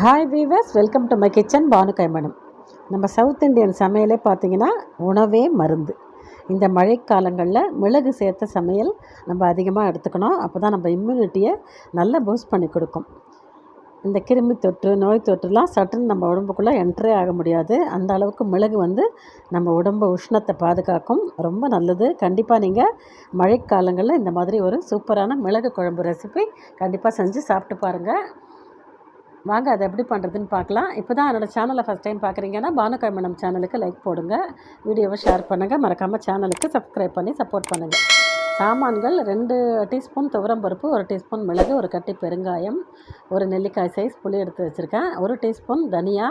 Hi viewers welcome to my kitchen Banu கைமணம் நம்ம south Indian சமையலே பார்த்தீங்கன்னா உணவே மருந்து. இந்த மழைக்காலங்களில் மிளகு சேர்த்த சமையல் நம்ம அதிகமாக எடுத்துக்கணும். அப்போ தான் நம்ம இம்யூனிட்டியை நல்லா பூஸ்ட் பண்ணி கொடுக்கும். இந்த கிருமி தொற்று நோய் தொற்றுலாம் சட்டுன்னு நம்ம உடம்புக்குள்ளே என்ட்ரே ஆக முடியாது. அந்த அளவுக்கு மிளகு வந்து நம்ம உடம்பு உஷ்ணத்தை பாதுகாக்கும். ரொம்ப நல்லது. கண்டிப்பாக நீங்கள் மழைக்காலங்களில் இந்த மாதிரி ஒரு சூப்பரான மிளகு குழம்பு ரெசிபி கண்டிப்பாக செஞ்சு சாப்பிட்டு பாருங்கள் வாங்க அதை எப்படி பண்ணுறதுன்னு பார்க்கலாம். இப்போ தான் என்னோடய சேனலை ஃபஸ்ட் டைம் பார்க்குறீங்கன்னா பானுகாய் மேடம் சேனலுக்கு லைக் போடுங்க. வீடியோவை ஷேர் பண்ணுங்கள் மறக்காமல் சேனலுக்கு சப்ஸ்கிரைப் பண்ணி சப்போர்ட் பண்ணுங்கள் சாமான்கள் ரெண்டு டீஸ்பூன் துவரம் பருப்பு ஒரு டீஸ்பூன் மிளகு ஒரு கட்டி பெருங்காயம் ஒரு நெல்லிக்காய் சைஸ் புளி எடுத்து வச்சுருக்கேன். ஒரு டீஸ்பூன் தனியா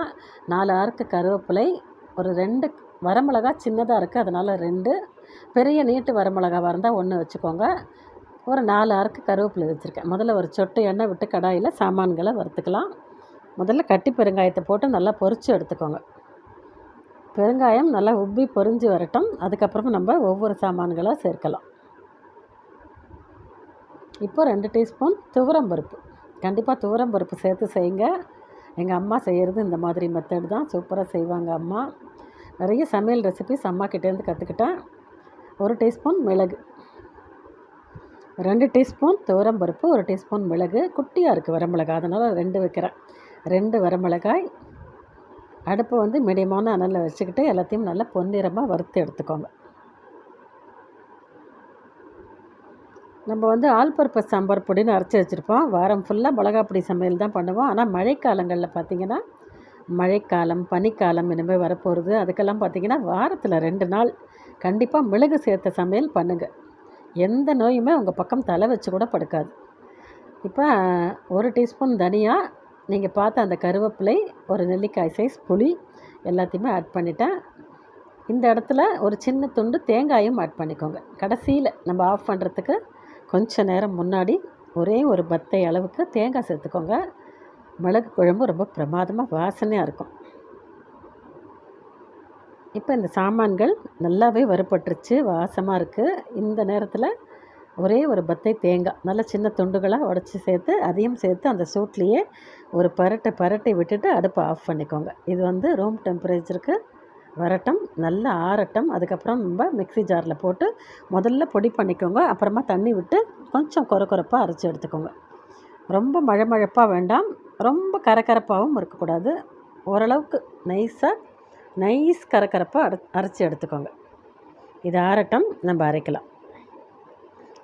நாலு ஆறுக்கு கருவேப்பிலை ஒரு ரெண்டு வரமிளகா சின்னதாக இருக்குது அதனால் ரெண்டு. பெரிய நீட்டு வரமிளகாவாக இருந்தால் ஒன்று வச்சுக்கோங்க. ஒரு நாலு ஆறுக்கு கருவேப்பிலை வச்சுருக்கேன். முதல்ல ஒரு சொட்டு எண்ணெய் விட்டு கடாயில் சாமான்களை வறுத்துக்கலாம். முதல்ல கட்டி பெருங்காயத்தை போட்டு நல்லா பொரித்து எடுத்துக்கோங்க. பெருங்காயம் நல்லா உப்பி பொரிஞ்சு வரட்டும். அதுக்கப்புறமா நம்ம ஒவ்வொரு சாமான்களாக சேர்க்கலாம். இப்போ ரெண்டு டீஸ்பூன் துவரம் பருப்பு. கண்டிப்பாக துவரம் பருப்பு சேர்த்து செய்யுங்க. எங்கள் அம்மா செய்கிறது இந்த மாதிரி மெத்தட் தான். சூப்பராக செய்வாங்க அம்மா. நிறைய சமையல் ரெசிபிஸ் அம்மா கிட்டேருந்து கற்றுக்கிட்டேன் ஒரு டீஸ்பூன் மிளகு. ரெண்டு டீஸ்பூன் துவரம் பருப்பு ஒரு டீஸ்பூன் மிளகு. குட்டியாக இருக்குது வரமிளகாய் அதனால் ரெண்டு வைக்கிறேன். ரெண்டு வரமிளகாய். அடுப்பை வந்து மீடியமான அனலில் வச்சுக்கிட்டு எல்லாத்தையும் நல்லா பொன்னிறமாக வறுத்து எடுத்துக்கோங்க. நம்ம வந்து ஆல் பர்பஸ் சாம்பார் பொடின்னு அரைச்சி வச்சுருப்போம். வாரம் ஃபுல்லாக மிளகா பொடி சமையல் தான் பண்ணுவோம். ஆனால் மழைக்காலங்களில் பார்த்திங்கன்னா மழைக்காலம் பனிக்காலம் இனிமேல் வரப்போகிறது அதுக்கெல்லாம் பார்த்திங்கன்னா வாரத்தில் ரெண்டு நாள் கண்டிப்பாக மிளகு சேர்த்த சமையல் பண்ணுங்கள் எந்த நோயுமே உங்கள் பக்கம் தலை வச்சு கூட படுக்காது. இப்போ ஒரு டீஸ்பூன் தனியா நீங்கள் பார்த்த அந்த கருவேப்பிலை ஒரு நெல்லிக்காய் சைஸ் புளி எல்லாத்தையுமே ஆட் பண்ணிட்டேன் இந்த இடத்துல ஒரு சின்ன துண்டு தேங்காயும் ஆட் பண்ணிக்கோங்க. கடைசியில் நம்ம ஆஃப் பண்ணுறதுக்கு கொஞ்ச நேரம் முன்னாடி ஒரே ஒரு பத்தை அளவுக்கு தேங்காய் சேர்த்துக்கோங்க. மிளகு குழம்பு ரொம்ப பிரமாதமாக வாசனையாக இருக்கும். இப்போ இந்த சாமான்கள் நல்லாவே வறுபட்டுருச்சு வாசமாக இருக்குது இந்த நேரத்தில் ஒரே ஒரு பத்தை தேங்காய் நல்ல சின்ன துண்டுகளாக உடச்சி சேர்த்து அதையும் சேர்த்து அந்த சூட்லேயே ஒரு பரட்டை பரட்டை விட்டுட்டு அடுப்பை ஆஃப் பண்ணிக்கோங்க. இது வந்து ரூம் டெம்பரேச்சருக்கு வரட்டும் நல்லா ஆறட்டும். அதுக்கப்புறம் நம்ம மிக்ஸி ஜாரில் போட்டு முதல்ல பொடி பண்ணிக்கோங்க. அப்புறமா தண்ணி விட்டு கொஞ்சம் கொர கொரப்பாக அரைச்சி எடுத்துக்கோங்க. ரொம்ப மழை மழைப்பாக வேண்டாம். ரொம்ப கரகரப்பாகவும் இருக்கக்கூடாது. ஓரளவுக்கு நைஸாக நைஸ் கரக்கரப்பாக அரை அரைச்சி எடுத்துக்கோங்க. இது ஆரட்டம் நம்ம அரைக்கலாம்.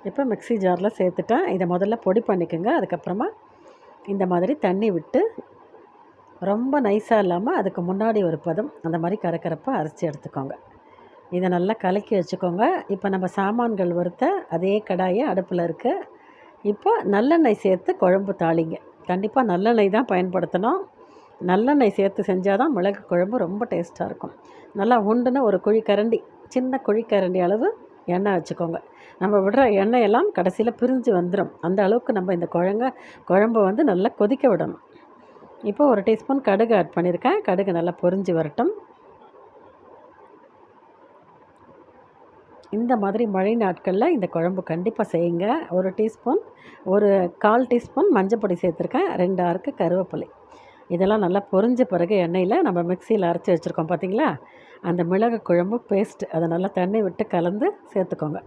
இப்போ மிக்ஸி ஜாரில் சேர்த்துட்டேன் இதை முதல்ல பொடி பண்ணிக்கோங்க. அதுக்கப்புறமா இந்த மாதிரி தண்ணி விட்டு ரொம்ப நைஸாக இல்லாமல் அதுக்கு முன்னாடி ஒரு பதம் அந்த மாதிரி கரக்கரப்பாக அரைச்சி எடுத்துக்கோங்க. இதை நல்லா கலக்கி வச்சுக்கோங்க. இப்போ நம்ம சாமான்கள் வறுத்த அதே கடாயை அடுப்பில் இருக்குது இப்போ நல்லெண்ணெய் சேர்த்து குழம்பு தாளிங்க. கண்டிப்பாக நல்லெண்ணெய் தான் பயன்படுத்தணும். நல்லெண்ணெய் சேர்த்து செஞ்சால் தான் மிளகு குழம்பு ரொம்ப டேஸ்ட்டாக இருக்கும். நல்லா உண்டுன்னு ஒரு குழி கரண்டி சின்ன குழி கரண்டி அளவு எண்ணெய் வச்சுக்கோங்க. நம்ம விடுற எண்ணெயெல்லாம் கடைசியில் பிரிஞ்சு வந்துடும் அந்த அளவுக்கு நம்ம இந்த குழங்க குழம்பு வந்து நல்லா கொதிக்க விடணும். இப்போ ஒரு டீஸ்பூன் கடுகு ஆட் பண்ணியிருக்கேன். கடுகு நல்லா பொரிஞ்சு வரட்டும். இந்த மாதிரி மழை நாட்களில் இந்த குழம்பு கண்டிப்பாக செய்யுங்க. ஒரு டீஸ்பூன் ஒரு கால் டீஸ்பூன் மஞ்சப்பொடி சேர்த்துருக்கேன். ரெண்டு ஆறுக்கு கருவேப்பிலை. இதெல்லாம் நல்லா பொரிஞ்ச பிறகு எண்ணெயில் நம்ம மிக்சியில் அரைச்சி வச்சுருக்கோம் பார்த்தீங்களா அந்த மிளகு குழம்பு பேஸ்ட் அதை நல்லா தண்ணி விட்டு கலந்து சேர்த்துக்கோங்க.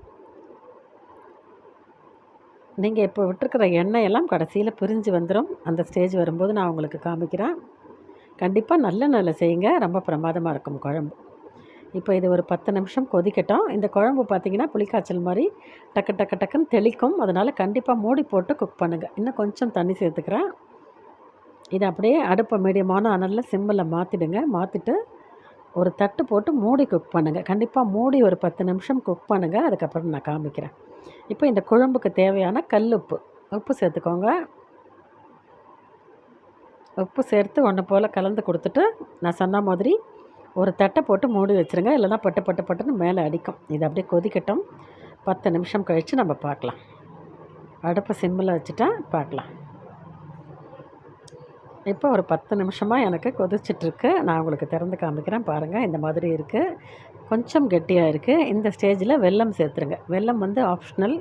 நீங்கள் இப்போ விட்டுருக்கிற எண்ணெயெல்லாம் கடைசியில் பிரிஞ்சு வந்துடும் அந்த ஸ்டேஜ் வரும்போது நான் உங்களுக்கு காமிக்கிறேன். கண்டிப்பாக நல்ல நல்ல செய்யுங்க. ரொம்ப பிரமாதமாக இருக்கும் குழம்பு. இப்போ இது ஒரு பத்து நிமிஷம் கொதிக்கட்டும். இந்த குழம்பு பார்த்திங்கன்னா புளிக்காய்ச்சல் மாதிரி டக்கு டக்கு டக்குன்னு தெளிக்கும். அதனால் கண்டிப்பாக மூடி போட்டு குக் பண்ணுங்கள் இன்னும் கொஞ்சம் தண்ணி சேர்த்துக்கிறேன். இதை அப்படியே அடுப்பை மீடியமான அனலில் சிம்மில் மாற்றிடுங்க மாற்றிட்டு ஒரு தட்டு போட்டு மூடி குக் பண்ணுங்கள் கண்டிப்பாக மூடி ஒரு பத்து நிமிஷம் குக் பண்ணுங்கள் அதுக்கப்புறம் நான் காமிக்கிறேன். இப்போ இந்த குழம்புக்கு தேவையான கல் உப்பு. உப்பு சேர்த்துக்கோங்க. உப்பு சேர்த்து ஒன்று போல் கலந்து கொடுத்துட்டு நான் சொன்ன மாதிரி ஒரு தட்டை போட்டு மூடி வச்சுருங்க. இல்லைனா பட்டு பட்டு பட்டுன்னு மேலே அடிக்கும். இது அப்படியே கொதிக்கட்டும். பத்து நிமிஷம் கழித்து நம்ம பார்க்கலாம். அடுப்பை சிம்மில் வச்சுட்டா பார்க்கலாம். இப்போ ஒரு பத்து நிமிஷமாக எனக்கு கொதிச்சிட்ருக்கு. நான் உங்களுக்கு திறந்து காமிக்கிறேன். பாருங்கள் இந்த மாதிரி இருக்குது கொஞ்சம் கெட்டியாக இருக்குது இந்த ஸ்டேஜில் வெல்லம் சேர்த்துருங்க. வெல்லம் வந்து ஆப்ஷனல்.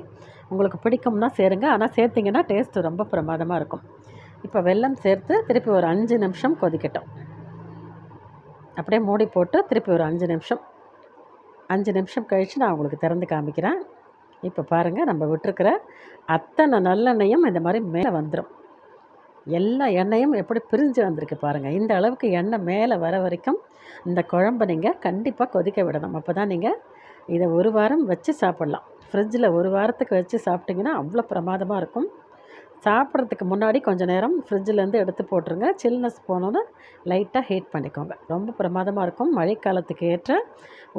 உங்களுக்கு பிடிக்கும்னா சேருங்க. ஆனால் சேர்த்திங்கன்னா டேஸ்ட்டு ரொம்ப பிரமாதமாக இருக்கும். இப்போ வெல்லம் சேர்த்து திருப்பி ஒரு அஞ்சு நிமிஷம் கொதிக்கட்டும். அப்படியே மூடி போட்டு திருப்பி ஒரு அஞ்சு நிமிஷம். அஞ்சு நிமிஷம் கழித்து நான் உங்களுக்கு திறந்து காமிக்கிறேன். இப்போ பாருங்கள் நம்ம விட்டுருக்கிற அத்தனை நல்லெண்ணெயும் இந்த மாதிரி மேலே வந்துடும் எல்லா எண்ணெயும் எப்படி பிரிஞ்சு வந்திருக்கு பாருங்கள் இந்த அளவுக்கு எண்ணெய் மேலே வர வரைக்கும் இந்த குழம்பை நீங்கள் கண்டிப்பாக கொதிக்க விடணும். அப்போ தான் நீங்கள் இதை ஒரு வாரம் வச்சு சாப்பிட்லாம். ஃப்ரிட்ஜில் ஒரு வாரத்துக்கு வச்சு சாப்பிட்டிங்கன்னா அவ்வளோ பிரமாதமாக இருக்கும். சாப்பிட்றதுக்கு முன்னாடி கொஞ்சம் நேரம் ஃப்ரிட்ஜிலேருந்து எடுத்து போட்டுருங்க. சில்னஸ் போனோன்னு லைட்டாக ஹீட் பண்ணிக்கோங்க. ரொம்ப பிரமாதமாக இருக்கும். மழைக்காலத்துக்கு ஏற்ற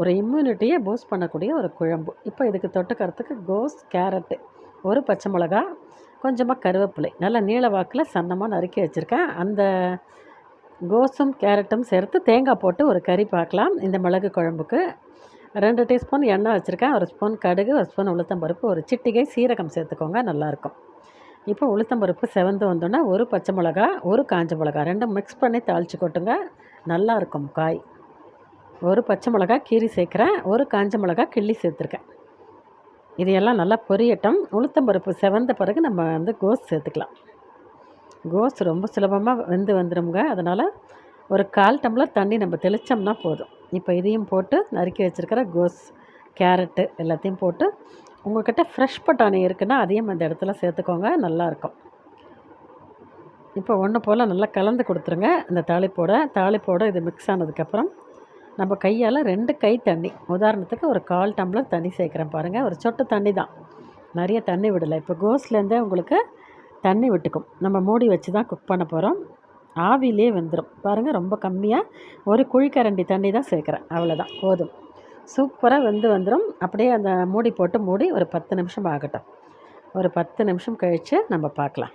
ஒரு இம்யூனிட்டியை பூஸ்ட் பண்ணக்கூடிய ஒரு குழம்பு. இப்போ இதுக்கு தொட்டுக்கிறதுக்கு கோஸ் கேரட்டு ஒரு பச்சை மிளகா கொஞ்சமாக கருவேப்பிலை. நல்லா நீள வாக்கில் சன்னமாக நறுக்கி வச்சுருக்கேன். அந்த கோஸும் கேரட்டும் சேர்த்து தேங்காய் போட்டு ஒரு கறி பார்க்கலாம். இந்த மிளகு குழம்புக்கு ரெண்டு டீஸ்பூன் எண்ணெய் வச்சுருக்கேன். ஒரு ஸ்பூன் கடுகு ஒரு ஸ்பூன் உளுத்தம்பருப்பு ஒரு சிட்டிகை சீரகம் சேர்த்துக்கோங்க நல்லாயிருக்கும். இப்போ உளுத்தம்பருப்பு செவந்து வந்தோன்னா ஒரு பச்சை மிளகா ஒரு காஞ்ச மிளகா ரெண்டும் மிக்ஸ் பண்ணி தாளித்து கொட்டுங்க. நல்லாயிருக்கும் காய். ஒரு பச்சை மிளகா கீரி சேர்க்குறேன். ஒரு காஞ்ச மிளகா கிள்ளி சேர்த்துருக்கேன். இதையெல்லாம் நல்லா பொரியட்டும். உளுத்தம்பருப்பு செவந்த பிறகு நம்ம வந்து கோஸ் சேர்த்துக்கலாம். கோஸ் ரொம்ப சுலபமாக வெந்து வந்துடும்ங்க அதனால் ஒரு கால் டம்ளர் தண்ணி நம்ம தெளித்தோம்னா போதும். இப்போ இதையும் போட்டு நறுக்கி வச்சுருக்கிற கோஸ் கேரட்டு எல்லாத்தையும் போட்டு உங்கள்கிட்ட ஃப்ரெஷ் பட்டாணி இருக்குன்னா அதையும் அந்த இடத்துல சேர்த்துக்கோங்க. நல்லாயிருக்கும் இப்போ ஒன்று போல் நல்லா கலந்து கொடுத்துருங்க. இந்த தாளிப்போட தாளிப்போட இது மிக்ஸ் ஆனதுக்கப்புறம் நம்ம கையால் ரெண்டு கை தண்ணி. உதாரணத்துக்கு ஒரு கால் டம்ளர் தண்ணி சேர்க்குறேன் பாருங்கள் ஒரு சொட்டு தண்ணி தான். நிறைய தண்ணி விடலை. இப்போ கோஸ்லேருந்தே உங்களுக்கு தண்ணி விட்டுக்கும். நம்ம மூடி வச்சு தான் குக் பண்ண போகிறோம் ஆவிலே வெந்துடும் பாருங்கள் ரொம்ப கம்மியாக ஒரு குழிக்கரண்டி தண்ணி தான் சேர்க்குறேன் அவ்வளோதான் போதும். சூப்பராக வெந்து வந்துடும் அப்படியே அந்த மூடி போட்டு மூடி ஒரு பத்து நிமிஷம் ஆகட்டும். ஒரு பத்து நிமிஷம் கழித்து நம்ம பார்க்கலாம்.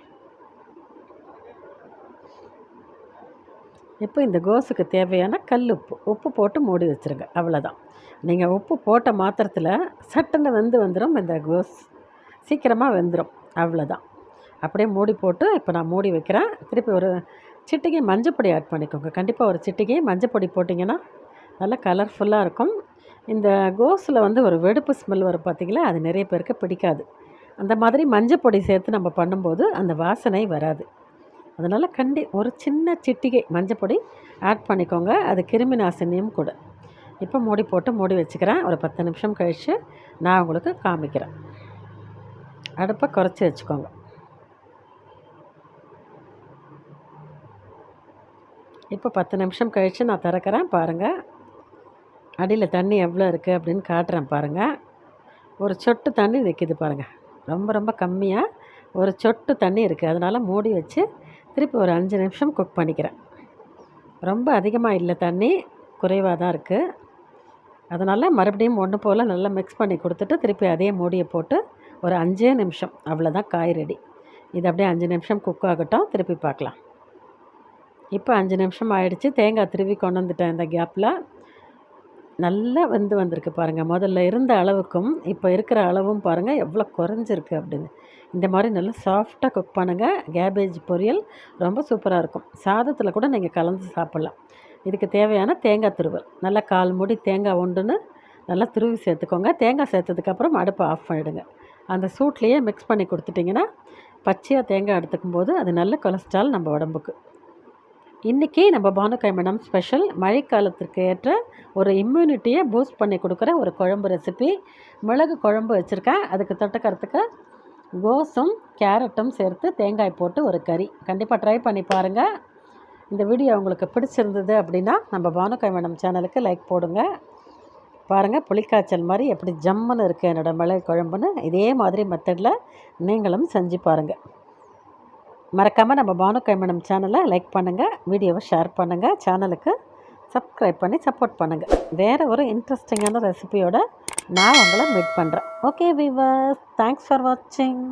இப்போ இந்த கோஸுக்கு தேவையான கல் உப்பு உப்பு போட்டு மூடி வச்சுருங்க. அவ்வளோதான் நீங்கள் உப்பு போட்ட மாத்திரத்தில் சட்டுன்னு வெந்து வந்துடும் இந்த கோஸ் சீக்கிரமாக வெந்துடும் அவ்வளோதான் அப்படியே மூடி போட்டு இப்போ நான் மூடி வைக்கிறேன். திருப்பி ஒரு சிட்டிகை மஞ்சப்பொடி ஆட் பண்ணிக்கோங்க. கண்டிப்பாக ஒரு சிட்டிகை மஞ்சப்பொடி போட்டிங்கன்னா நல்லா கலர்ஃபுல்லாக இருக்கும். இந்த கோஸில் வந்து ஒரு வெடுப்பு ஸ்மெல் வரும் பார்த்திங்களா அது நிறைய பேருக்கு பிடிக்காது. அந்த மாதிரி மஞ்சப்பொடி சேர்த்து நம்ம பண்ணும்போது அந்த வாசனை வராது. அதனால் கண்டி ஒரு சின்ன சிட்டிகை மஞ்சப்பொடி ஆட் பண்ணிக்கோங்க. அது கிருமி நாசினியும் கூட. இப்போ மூடி போட்டு மூடி வச்சுக்கிறேன். ஒரு பத்து நிமிஷம் கழித்து நான் உங்களுக்கு காமிக்கிறேன். அடுப்பை குறைச்சி வச்சுக்கோங்க. இப்போ பத்து நிமிஷம் கழித்து நான் திறக்கிறேன். பாருங்கள் அடியில் தண்ணி எவ்வளோ இருக்குது அப்படின்னு காட்டுறேன் பாருங்கள் ஒரு சொட்டு தண்ணி நிற்கிது பாருங்கள் ரொம்ப ரொம்ப கம்மியாக ஒரு சொட்டு தண்ணி இருக்குது அதனால் மூடி வச்சு திருப்பி ஒரு அஞ்சு நிமிஷம் குக் பண்ணிக்கிறேன். ரொம்ப அதிகமாக இல்லை தண்ணி குறைவாக தான் இருக்குது அதனால் மறுபடியும் ஒன்று போல் நல்லா மிக்ஸ் பண்ணி கொடுத்துட்டு திருப்பி அதே மூடியை போட்டு ஒரு அஞ்சே நிமிஷம் அவ்வளோதான் காய் ரெடி இது அப்படியே அஞ்சு நிமிஷம் குக் ஆகட்டும் திருப்பி பார்க்கலாம். இப்போ அஞ்சு நிமிஷம் ஆயிடுச்சு தேங்காய் திருவி கொண்டு வந்துட்டேன் இந்த கேப்பில் நல்லா வெந்து வந்திருக்கு பாருங்கள் முதல்ல இருந்த அளவுக்கும் இப்போ இருக்கிற அளவும் பாருங்கள் எவ்வளோ குறைஞ்சிருக்கு அப்படின்னு. இந்த மாதிரி நல்லா சாஃப்டாக குக் பண்ணுங்கள் கேபேஜ் பொரியல் ரொம்ப சூப்பராக இருக்கும். சாதத்தில் கூட நீங்கள் கலந்து சாப்பிட்லாம். இதுக்கு தேவையான தேங்காய் துருவல். நல்லா கால் மூடி தேங்காய் உண்டுன்னு நல்லா துருவி சேர்த்துக்கோங்க. தேங்காய் சேர்த்ததுக்கப்புறம் அடுப்பை ஆஃப் பண்ணிவிடுங்க அந்த சூட்லேயே மிக்ஸ் பண்ணி கொடுத்துட்டிங்கன்னா பச்சையாக தேங்காய் எடுத்துக்கும் போது அது நல்ல கொலஸ்ட்ரால் நம்ம உடம்புக்கு. இன்றைக்கி நம்ம பானுகைமணம் ஸ்பெஷல் மழைக்காலத்திற்கு ஏற்ற ஒரு இம்யூனிட்டியை பூஸ்ட் பண்ணி கொடுக்குற ஒரு குழம்பு ரெசிபி மிளகு குழம்பு வச்சுருக்கேன். அதுக்கு தொட்டுக்கிறதுக்கு கோஸும் கேரட்டும் சேர்த்து தேங்காய் போட்டு ஒரு கறி. கண்டிப்பாக ட்ரை பண்ணி பாருங்கள் இந்த வீடியோ உங்களுக்கு பிடிச்சிருந்தது அப்படின்னா நம்ம பானுகைமணம் சேனலுக்கு லைக் போடுங்க. பாருங்கள் புளிக்காய்ச்சல் மாதிரி எப்படி ஜம்முன்னு இருக்குது என்னோடய மிளகு குழம்புன்னு. இதே மாதிரி மெத்தடில் நீங்களும் செஞ்சு பாருங்கள் மறக்காமல் நம்ம பானு கைமணம் சேனலை லைக் பண்ணுங்கள் வீடியோவை ஷேர் பண்ணுங்கள் சேனலுக்கு சப்ஸ்கிரைப் பண்ணி சப்போர்ட் பண்ணுங்கள் வேறு ஒரு இன்ட்ரெஸ்டிங்கான ரெசிபியோட நான் உங்களை மீட் பண்ணுறேன் ஓகே வீவர்ஸ் தேங்க்ஸ் ஃபார் வாட்சிங்